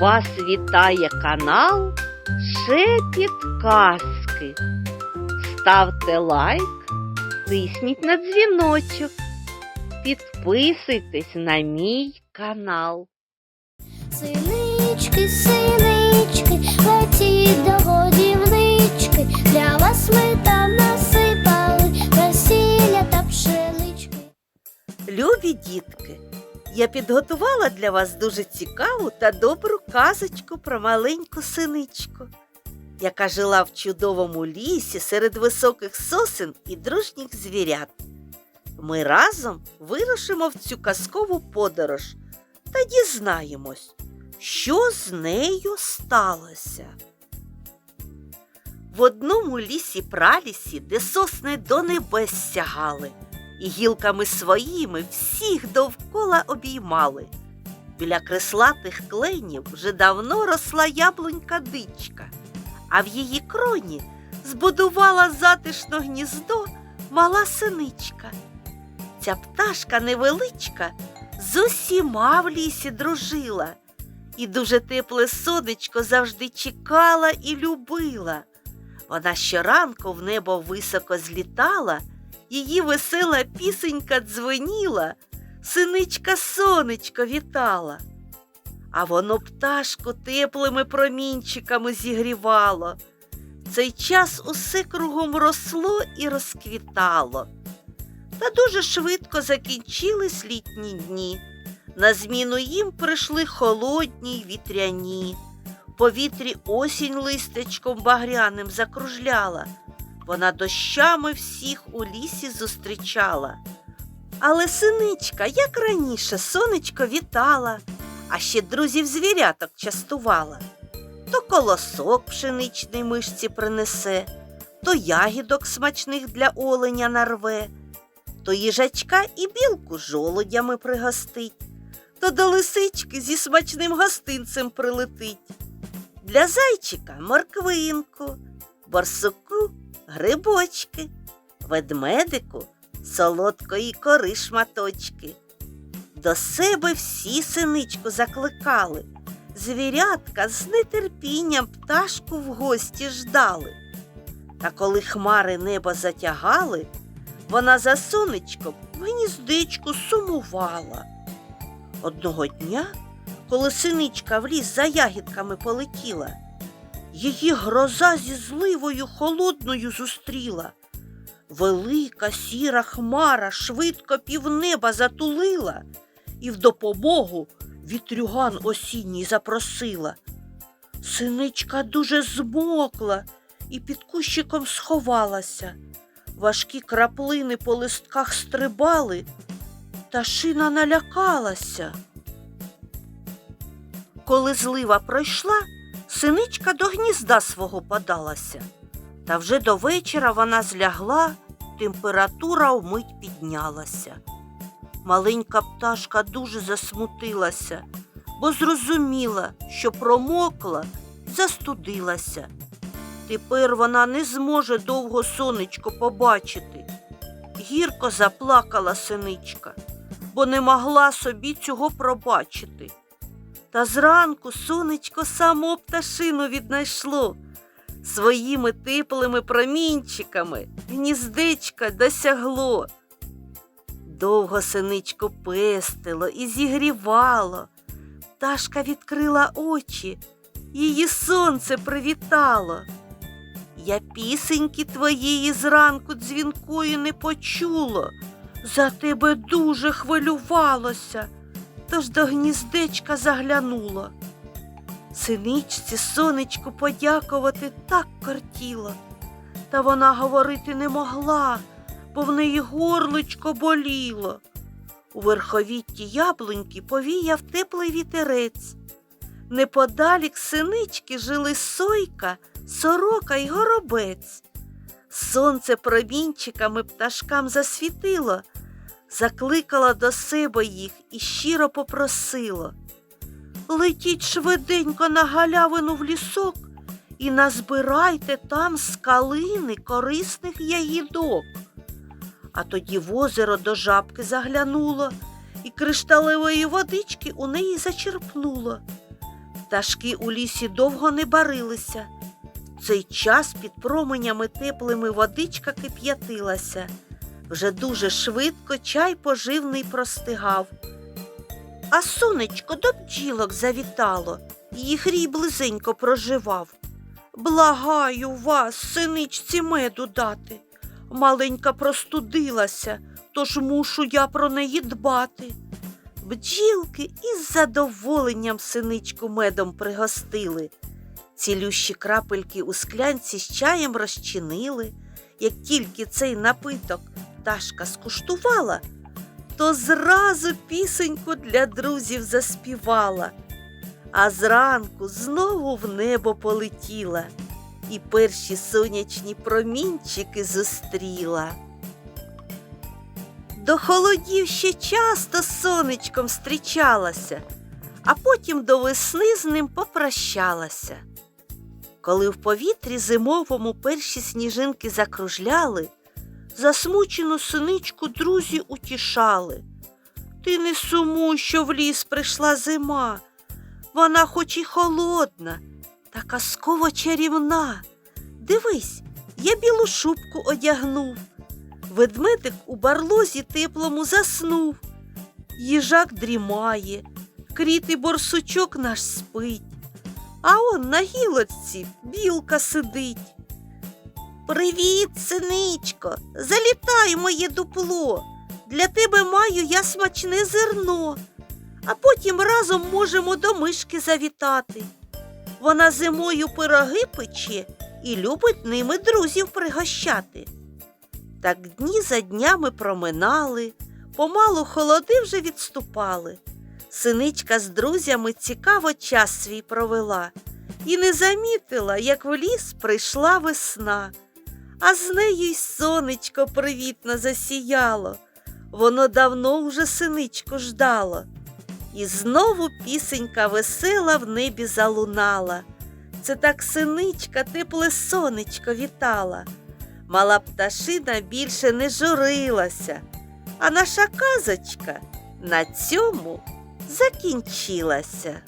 Вас вітає канал Шепіт Казки. Ставте лайк, тисніть на дзвіночок, підписуйтесь на мій канал. Синички, синички, летіть до годівнички, для вас ми там насипали весілля та пшенички. Любі дітки, я підготувала для вас дуже цікаву та добру казочку про маленьку синичку, яка жила в чудовому лісі серед високих сосен і дружніх звірят. Ми разом вирушимо в цю казкову подорож та дізнаємось, що з нею сталося. В одному лісі пралісі, де сосни до небес сягали, і гілками своїми всіх довкола обіймали. Біля креслатих кленів вже давно росла яблунька дичка, а в її кроні збудувала затишно гніздо мала синичка. Ця пташка невеличка з усіма в лісі дружила, і дуже тепле сонечко завжди чекала і любила. Вона щоранку в небо високо злітала, її весела пісенька дзвеніла, синичка сонечко вітала. А воно пташку теплими промінчиками зігрівало. Цей час усе кругом росло і розквітало. Та дуже швидко закінчились літні дні. На зміну їм прийшли холодні й вітряні. Повітрі осінь листечком багряним закружляла. Вона дощами всіх у лісі зустрічала. Але синичка, як раніше, сонечко вітала, а ще друзів звіряток частувала. То колосок пшеничний мишці принесе, то ягідок смачних для оленя нарве, то їжачка і білку жолудями пригостить, то до лисички зі смачним гостинцем прилетить. Для зайчика морквинку, борсуку грибочки, ведмедику солодкої кори шматочки. До себе всі синичку закликали. Звірятка з нетерпінням пташку в гості ждали. Та коли хмари небо затягали, вона за сонечком в гніздечку сумувала. Одного дня, коли синичка в ліс за ягідками полетіла, її гроза зі зливою холодною зустріла. Велика сіра хмара швидко півнеба затулила і в допомогу вітрюган осінній запросила. Синичка дуже змокла і під кущиком сховалася. Важкі краплини по листках стрибали, та шина налякалася. Коли злива пройшла, синичка до гнізда свого подалася. Та вже до вечора вона злягла, температура вмить піднялася. Маленька пташка дуже засмутилася, бо зрозуміла, що промокла, застудилася. Тепер вона не зможе довго сонечко побачити. Гірко заплакала синичка, бо не могла собі цього пробачити. Та зранку сонечко само пташину віднайшло. Своїми теплими промінчиками гніздечка досягло. Довго синичко пестило і зігрівало. Пташка відкрила очі, її сонце привітало. Я пісеньки твоєї зранку дзвінкою не почуло, за тебе дуже хвилювалося, тож до гніздечка заглянуло. Синичці сонечку подякувати так кортіло, та вона говорити не могла, бо в неї горличко боліло. У верховітті яблуньки повіяв теплий вітерець. Неподалік синички жили сойка, сорока й горобець. Сонце промінчиками пташкам засвітило, закликало до себе їх і щиро попросило. Летіть швиденько на галявину в лісок і назбирайте там з калини корисних ягідок. А тоді в озеро до жабки заглянуло і кришталевої водички у неї зачерпнуло. Пташки у лісі довго не барилися. В цей час під променями теплими водичка кип'ятилася. Вже дуже швидко чай поживний простигав. А сонечко до бджілок завітало, їх рій близенько проживав. Благаю вас, синичці меду дати. Маленька простудилася, тож мушу я про неї дбати. Бджілки із задоволенням синичку медом пригостили. Цілющі крапельки у склянці з чаєм розчинили. Як тільки цей напиток пташка скуштувала, то зразу пісеньку для друзів заспівала, а зранку знову в небо полетіла і перші сонячні промінчики зустріла. До холодів ще часто з сонечком зустрічалася, а потім до весни з ним попрощалася. Коли в повітрі зимовому перші сніжинки закружляли, засмучену синичку друзі утішали. Ти не сумуй, що в ліс прийшла зима. Вона хоч і холодна, та казково чарівна. Дивись, я білу шубку одягнув. Ведмедик у барлозі теплому заснув. Їжак дрімає, крітий борсучок наш спить, а он на гілочці білка сидить. Привіт, синичко, залітай моє дупло. Для тебе маю я смачне зерно, а потім разом можемо до мишки завітати. Вона зимою пироги пече і любить ними друзів пригощати. Так дні за днями проминали, помалу холоди вже відступали. Синичка з друзями цікаво час свій провела і не замітила, як в ліс прийшла весна, а з нею й сонечко привітно засіяло. Воно давно вже синичку ждало. І знову пісенька весела в небі залунала. Це так синичка тепле сонечко вітала. Мала пташина більше не журилася, а наша казочка на цьому закінчилася.